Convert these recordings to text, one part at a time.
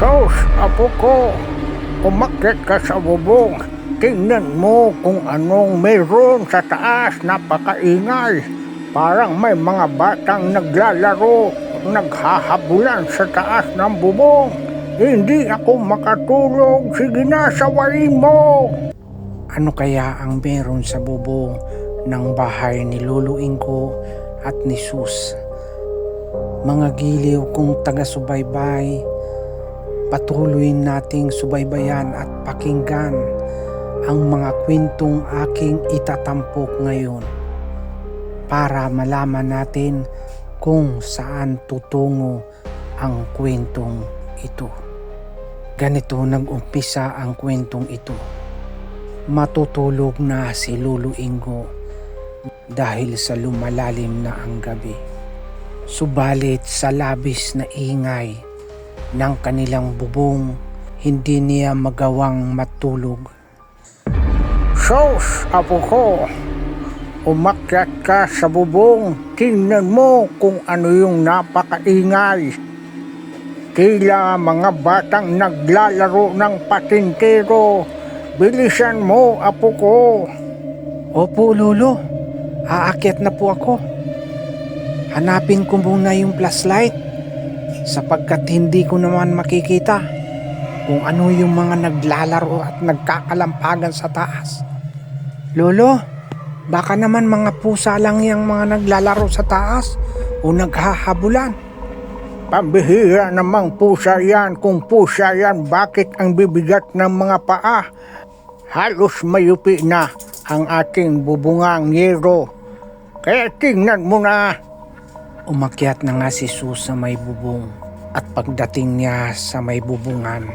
Sos, apo ko, umakyat ka sa bubong. Tingnan mo kung anong meron sa taas, napakaingay. Parang may mga batang naglalaro, naghahabulan sa taas ng bubong. Hindi ako makatulog, sige na, sawayin mo. Ano kaya ang meron sa bubong ng bahay ni Lolo Inko at ni Sus? Mga giliw kong taga-subaybay, patuloy nating subaybayan at pakinggan ang mga kwentong aking itatampok ngayon para malaman natin kung saan tutungo ang kwentong ito. Ganito nag-umpisa ang kwentong ito matutulog na si Lolo Ingo dahil sa lumalalim na ang gabi. Subalit sa labis na ingay ng kanilang bubong, hindi niya magawang matulog. Sos, apo ko, umakyat ka sa bubong. Tingnan mo kung ano yung napakaingay. Tila mga batang naglalaro ng patintero. Bilisan mo, apo ko. Opo, Lolo. Aakyat na po ako. Hanapin ko muna yung flashlight sapagkat hindi ko naman makikita kung ano yung mga naglalaro at nagkakalampagan sa taas. Lolo, baka naman mga pusa lang yung mga naglalaro sa taas o naghahabulan. Pambihira namang pusa yan. Kung pusa yan, bakit ang bibigat ng mga paa? Halos mayupi na ang ating bubungang yero. Kaya tingnan mo na. Umakyat na nga si Sus sa may bubong at pagdating niya sa may bubungan,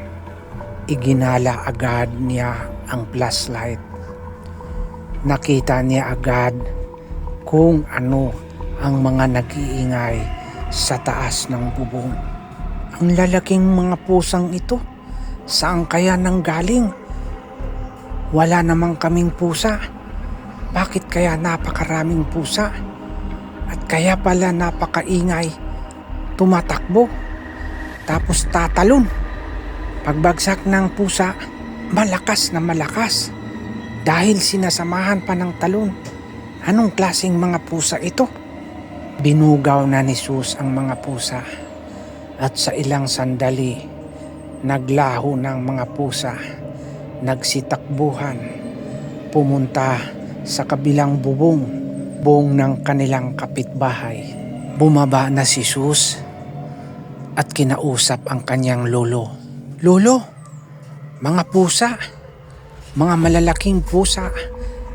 iginala agad niya ang flashlight. Nakita niya agad kung ano ang mga nag-iingay sa taas ng bubong. Ang lalaking mga pusang ito, saan kaya nang galing? Wala namang kaming pusa. Bakit kaya napakaraming pusa? At kaya pala napakaingay, tumatakbo, tapos tatalon. Pagbagsak ng pusa, malakas na malakas. Dahil sinasamahan pa ng talon. Anong klaseng mga pusa ito? Binugaw na ni Sus ang mga pusa. At sa ilang sandali, naglaho ng mga pusa. Nagsitakbuhan. Pumunta sa kabilang bubong buong ng kanilang kapitbahay. Bumaba na si Sus at kinausap ang kanyang lolo. Lolo, mga pusa, mga malalaking pusa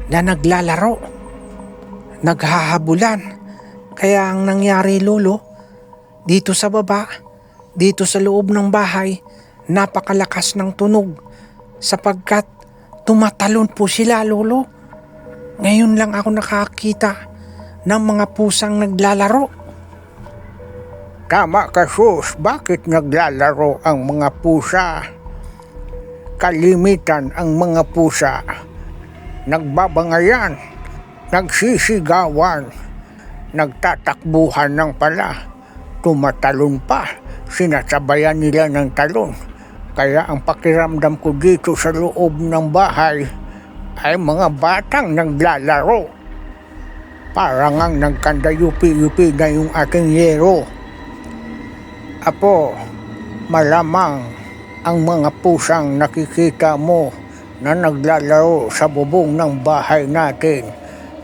na naglalaro, naghahabulan. Kaya ang nangyari lolo, dito sa baba, dito sa loob ng bahay, napakalakas ng tunog sapagkat tumatalon po sila lolo. Ngayon lang ako nakakita ng mga pusang naglalaro. Tama ka, Sus. Bakit naglalaro ang mga pusa? Kalimitan ang mga pusa. Nagbabangayan, nagsisigawan, nagtatakbuhan ng pala, tumatalon pa, sinasabayan nila ng talon. Kaya ang pakiramdam ko dito sa loob ng bahay ay mga batang naglalaro. Parang ang nagkandayupi-yupi na yung aking yero. Apo, malamang ang mga pusang nakikita mo na naglalaro sa bubong ng bahay natin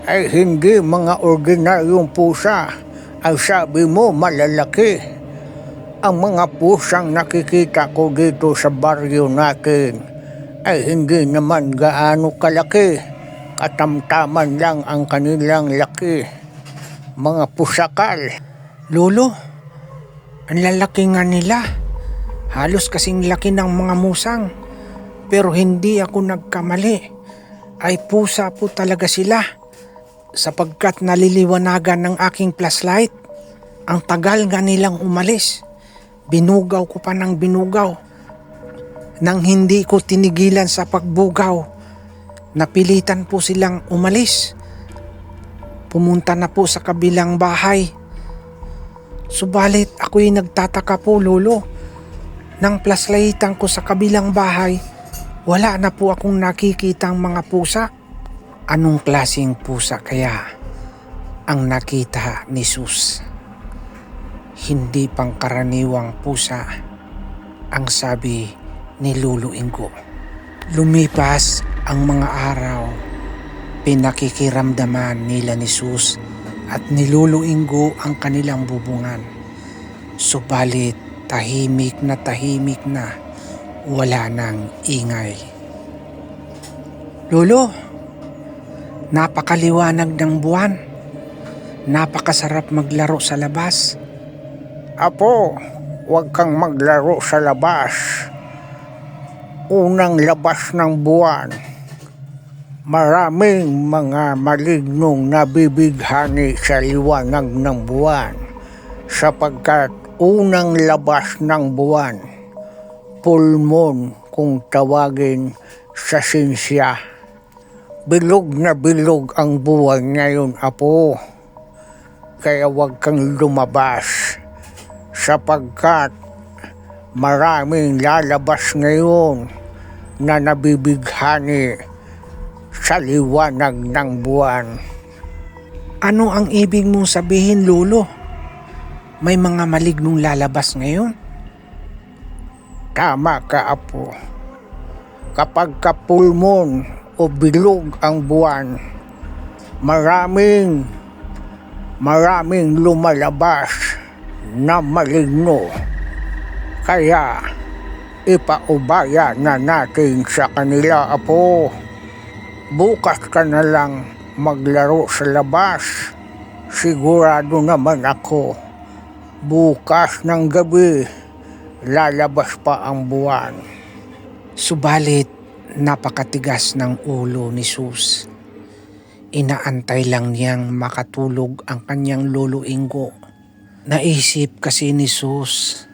ay hindi mga ordinaryong pusa. Ang sabi mo malalaki. Ang mga pusang nakikita ko dito sa baryo natin ay hindi naman gaano kalaki. Katamtaman lang ang kanilang laki. Mga pusakal. Lolo, ang lalaki nga nila. Halos kasing laki ng mga musang. Pero hindi ako nagkamali. Ay pusa po talaga sila. Sapagkat naliliwanagan ng aking flashlight. Ang tagal nga nilang umalis. Binugaw ko pa ng binugaw. Nang hindi ko tinigilan sa pagbugaw, napilitan po silang umalis. Pumunta na po sa kabilang bahay. Subalit ako'y nagtataka po, Lolo. Nang plaslaytan ko sa kabilang bahay, wala na po akong nakikitang mga pusa. Anong klasing pusa kaya ang nakita ni Sus? Hindi pangkaraniwang pusa ang sabi ni Lulu Ingo. Lumipas ang mga araw, pinakikiramdaman nila ni Sus at ni Lulu Ingo ang kanilang bubungan. Subalit tahimik na tahimik na wala nang ingay. Lolo, napakaliwanag ng buwan. Napakasarap maglaro sa labas. Apo, huwag kang maglaro sa labas. Unang labas ng buwan. Maraming mga malignong nabibighani sa liwanag ng buwan sapagkat unang labas ng buwan, full moon kung tawagin sa sinsya. Bilog na bilog ang buwan ngayon, Apo. Kaya huwag kang lumabas sapagkat maraming lalabas ngayon na nabibighani sa liwanag ng buwan. Ano ang ibig mong sabihin, Lolo? May mga malignong lalabas ngayon? Tama ka, Apo. Kapag ka full moon o bilog ang buwan, maraming, maraming lumalabas na maligno. Kaya, ipaubaya na natin sa kanila, Apo. Bukas ka na lang maglaro sa labas. Sigurado naman ako, bukas ng gabi, lalabas pa ang buwan. Subalit, napakatigas ng ulo ni Sus. Inaantay lang niyang makatulog ang kanyang lolo Ingo. Naisip kasi ni Sus,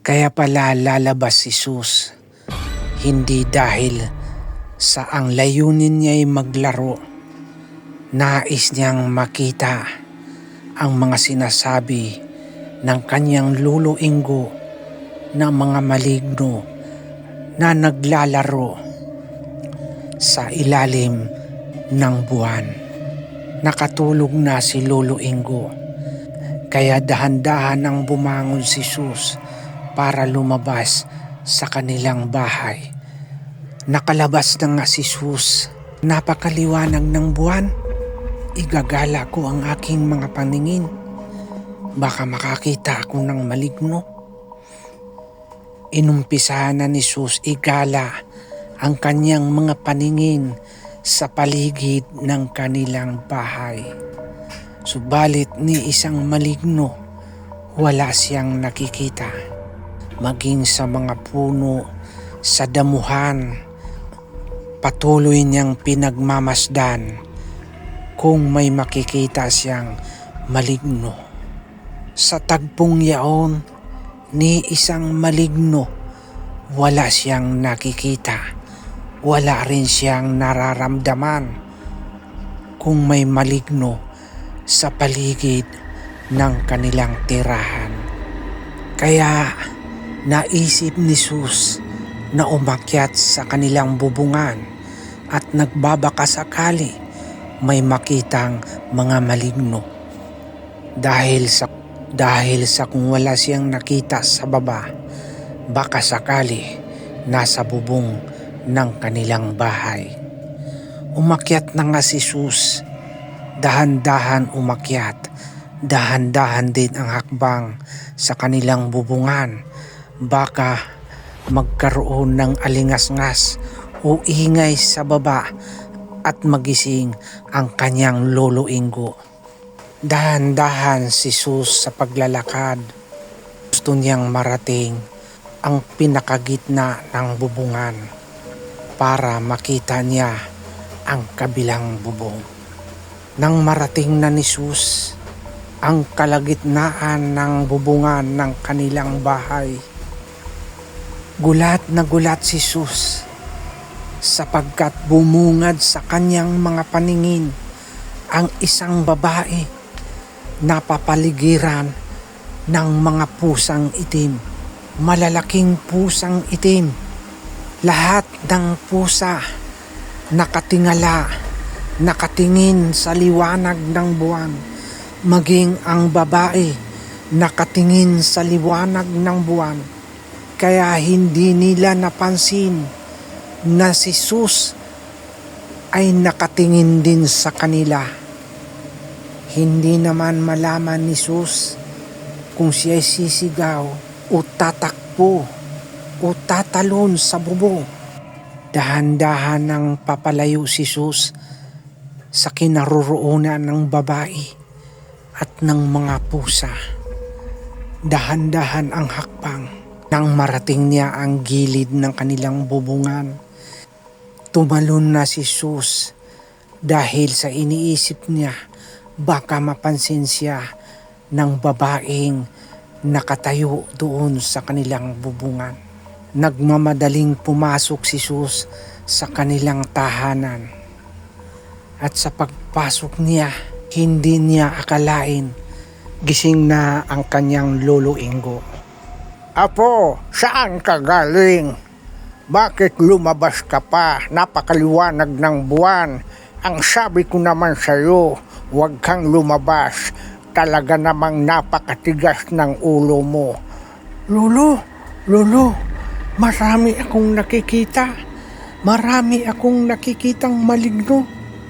kaya pala lalabas si Sus. Hindi dahil sa ang layunin niya'y maglaro. Nais niyang makita ang mga sinasabi ng kanyang lolo Ingo na mga maligno na naglalaro sa ilalim ng buwan. Nakatulog na si Lolo Ingo. Kaya dahan-dahan ang bumangon si Sus para lumabas sa kanilang bahay. Nakalabas na nga si Sus. Napakaliwanag ng buwan. Igagala ko ang aking mga paningin. Baka makakita ako ng maligno. Inumpisahan na ni Sus igala ang kanyang mga paningin sa paligid ng kanilang bahay. Subalit ni isang maligno, wala siyang nakikita. Maging sa mga puno, sa damuhan, patuloy niyang pinagmamasdan kung may makikita siyang maligno. Sa tagpong yaon, ni isang maligno, wala siyang nakikita. Wala rin siyang nararamdaman kung may maligno sa paligid ng kanilang tirahan. Kaya naisip ni Sus na umakyat sa kanilang bubungan at nagbabaka sakali may makitang mga maligno. Dahil sa dahil sa kung wala siyang nakita sa baba, baka sakali nasa bubong ng kanilang bahay. Umakyat na nga si Sus. Dahan-dahan umakyat. Dahan-dahan din ang hakbang sa kanilang bubungan. Baka magkaroon ng alingas-ngas o ingay sa baba at magising ang kanyang lolo Ingo. Dahan-dahan si Sus sa paglalakad. Gusto niyang marating ang pinakagitna ng bubungan para makita niya ang kabilang bubong. Nang marating na ni Sus ang kalagitnaan ng bubungan ng kanilang bahay, gulat na gulat si Sus sapagkat bumungad sa kanyang mga paningin ang isang babae na papaligiran ng mga pusang itim. malalaking pusang itim. Lahat ng pusa nakatingala, nakatingin sa liwanag ng buwan. Maging ang babae nakatingin sa liwanag ng buwan. Kaya hindi nila napansin na si Sus ay nakatingin din sa kanila. Hindi naman malaman ni Sus kung siya sisigaw o tatakbo o tatalon sa bubong. Dahan-dahan nang papalayo si Sus sa kinaroroonan ng babae at ng mga pusa. Dahan-dahan ang hakbang nang marating niya ang gilid ng kanilang bubungan. Tumalon na si Sus dahil sa iniisip niya baka mapansin siya ng babaeng nakatayo doon sa kanilang bubungan. Nagmamadaling pumasok si Sus sa kanilang tahanan. At sa pagpasok niya, hindi niya akalain gising na ang kanyang lolo Ingo. Apo, saan ka galing? Bakit lumabas ka pa? Napakaliwanag ng buwan. Ang sabi ko naman sa'yo, huwag kang lumabas. Talaga namang napakatigas ng ulo mo. Lolo, lolo, marami akong nakikita. Marami akong nakikitang maligno.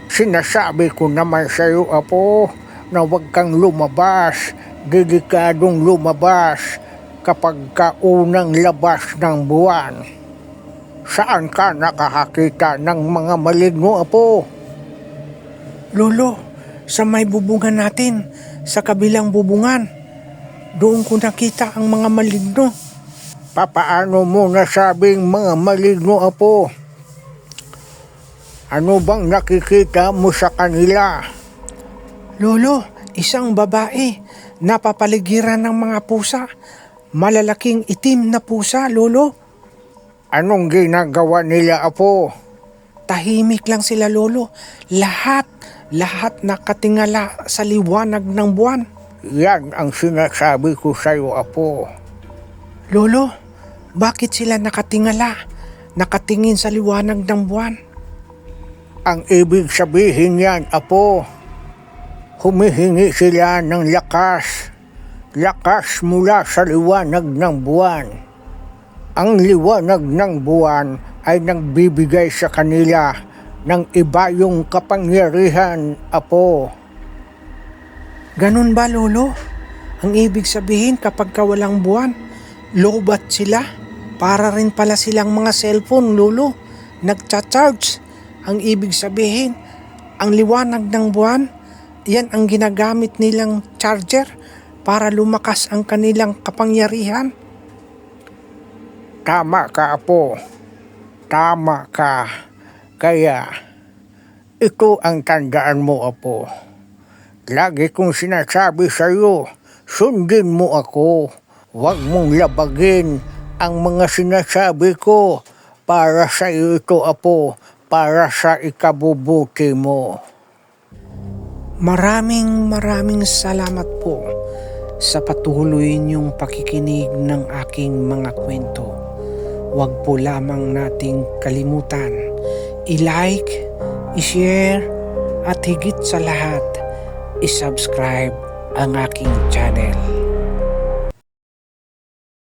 Sinasabi ko naman sa'yo, Apo, na huwag kang lumabas. Delikadong lumabas kapag ka unang labas ng buwan. Saan ka nakakakita ng mga maligno, Apo? Lolo, sa may bubungan natin, sa kabilang bubungan, doon ko nakita ang mga maligno. Papaano mo nasabing mga maligno, Apo? Ano bang nakikita mo sa kanila? Lolo, isang babae, napapaligiran ng mga pusa. Malalaking itim na pusa, Lolo. Anong ginagawa nila, Apo? Tahimik lang sila, Lolo. Lahat, lahat nakatingala sa liwanag ng buwan. Yan ang sinasabi ko sa'yo, Apo. Lolo, bakit sila nakatingala? Nakatingin sa liwanag ng buwan? Ang ibig sabihin yan, Apo, humihingi sila ng lakas. Lakas mula sa liwanag ng buwan. Ang liwanag ng buwan ay nagbibigay sa kanila ng iba yung kapangyarihan, Apo. Ganun ba, Lolo? Ang ibig sabihin kapag ka walang buwan, lobat sila. Para rin pala silang mga cellphone, Lolo. Nagcha-charge. Ang ibig sabihin, ang liwanag ng buwan, yan ang ginagamit nilang charger para lumakas ang kanilang kapangyarihan. Tama ka, Apo. Tama ka. Kaya, ito ang tandaan mo, Apo. Lagi kong sinasabi sa iyo, sundin mo ako. Huwag mong labagin ang mga sinasabi ko para sa iyo ito, Apo, para sa ikabubuti mo. Maraming maraming salamat po sa patuloy niyong pakikinig ng aking mga kwento. Huwag po lamang nating kalimutan i-like, i-share, at higit sa lahat, i-subscribe ang aking channel.